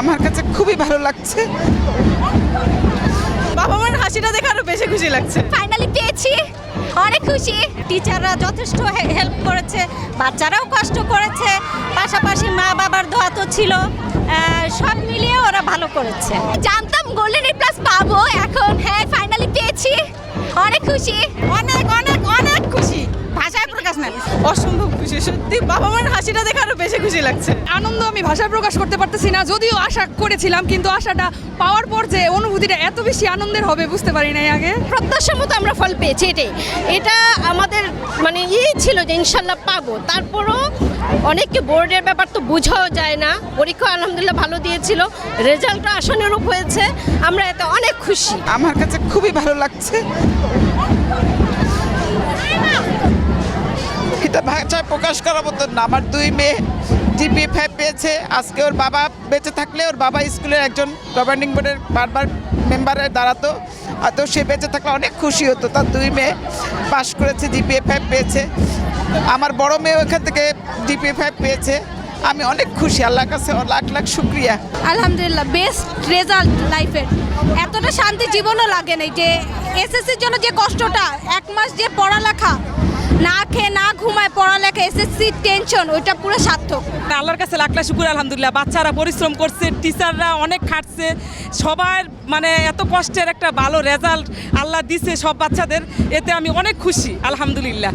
আমার কাছে খুবই ভালো লাগছে। বাবা মার হাসিটা দেখে আরও বেশি খুশি লাগছে। ফাইনালি পেয়েছি। অনেক খুশি। টিচাররা যথেষ্ট হেল্প করেছে। বাচ্চারাও কষ্ট করেছে। পাশাপাশি মা বাবার দোয়া তো ছিল। সব মিলিয়ে ওরা ভালো করেছে। জানতাম গোল্ডেন এ প্লাস পাবো। এখন হ্যাঁ ফাইনালি পেয়েছি। অনেক খুশি। অনেক অনেক অনেক অসম্ভব খুশি সত্যি বাবা মার হাসিটা দেখে আরও বেশি খুশি লাগছে। আনন্দ আমি ভাষায় প্রকাশ করতে পারতেছি না যদিও আশা করেছিলাম কিন্তু আশাটা পাওয়ার পর যে অনুভূতিটা এত বেশি আনন্দের হবে বুঝতে পারি নাই আগে। প্রত্যাশার মতো আমরা ফল পেয়েছি এটাই। এটা আমাদের মানে ইয়ে ছিল যে ইনশাল্লাহ পাবো। তারপরও অনেককে বোর্ডের ব্যাপার তো বোঝাও যায় না। পরীক্ষা আলহামদুলিল্লাহ ভালো দিয়েছিল রেজাল্টটা আশানুরূপ হয়েছে। আমরা এতে অনেক খুশি। আমার কাছে খুবই ভালো লাগছে। প্রকাশ করার মতো না। আমার দুই মেয়ে জিপি ফাইভ পেয়েছে। আজকে ওর বাবা বেঁচে থাকলে ওর বাবা স্কুলের একজন গভর্নিং বোর্ডের বারবার মেম্বারে দাঁড়াতো। তো সে বেঁচে থাকলে অনেক খুশি হতো। তার দুই মেয়ে পাশ করেছে জিপিএ ফাইভ পেয়েছে। আমার বড় মেয়ে ওখান থেকে জিপিএ ফাইভ পেয়েছে। আমি অনেক খুশি। আল্লাহর কাছে লাখ লাখ শুক্রিয়া। আলহামদুলিল্লাহ বেস্ট রেজাল্ট লাইফের এতটা শান্তি জীবনও লাগে নাই যে এসএসসির জন্য যে কষ্টটা, এক মাস যে পড়ালেখা না খেয়ে না ঘুমায় পড়ালেখা, এসএসসি, টেনশন, ওইটা পুরো সার্থক। আল্লাহর কাছে লাখ লাখ শুকুর, আলহামদুলিল্লাহ। বাচ্চারা পরিশ্রম করছে, টিচাররা অনেক খাটছে। সবার মানে এত কষ্টের একটা ভালো রেজাল্ট আল্লাহ দিছে সব বাচ্চাদের। এতে আমি অনেক খুশি, আলহামদুলিল্লাহ।